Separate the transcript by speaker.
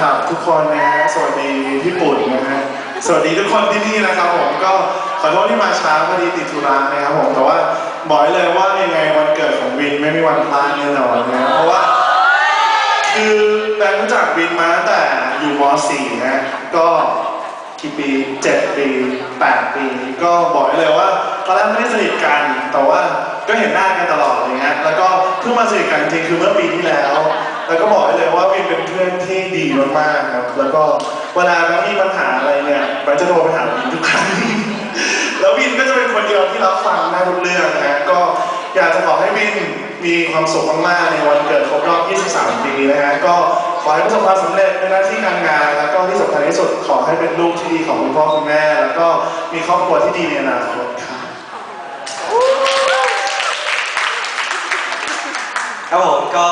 Speaker 1: ครับทุกคนนะฮะสวัสดีพี่ปุ่นนะฮะสวัสดีทุกคนที่นี่นะครับผมก็ขอโทษที่มาช้าพอดีติดธุระนะครับผมแต่ว่าบอกเลยว่ายังไงวันเกิดของวินไม่มีวันพลาดแน่นอนนะเพราะว่า คือแบงค์รู้จักวินมาตั้งแต่อยู่ม .4 นะก็กี่ปี7ปี8ปี ก็บอกเลยว่าตอนแรกไม่ได้สนิทกัน แต่ว่าก็เห็นหน้ากันตลอดอะไรเงี้ยแล้วก็เพิ่งมาสนิทกันจริงคือเมื่อปีที่แล้ว แล้วก็บอกเลย ว่าวินเป็นเพื่อนที่ดีมากๆครับ แล้วก็เวลาแบงมีปัญหาอะไรเนี่ยแบงค์จะโทรไปหาวินทุกครั้ง แล้ววินก็จะเป็นคนเดียวที่รับฟังได้ทุกเรื่องนะ ก็อยากจะขอให้วินมีความสุขมากๆในวันเกิดครบรอบ 23 ปีนะฮะ ก็ขอให้ประสบความสำเร็จในหน้าที่การงาน แล้วก็ที่สำคัญที่สุดขอให้เป็นลูกที่ดีของคุณพ่อคุณแม่ แล้วก็มีครอบครัวที่ดีในอนาคตครับ
Speaker 2: ครับผมก็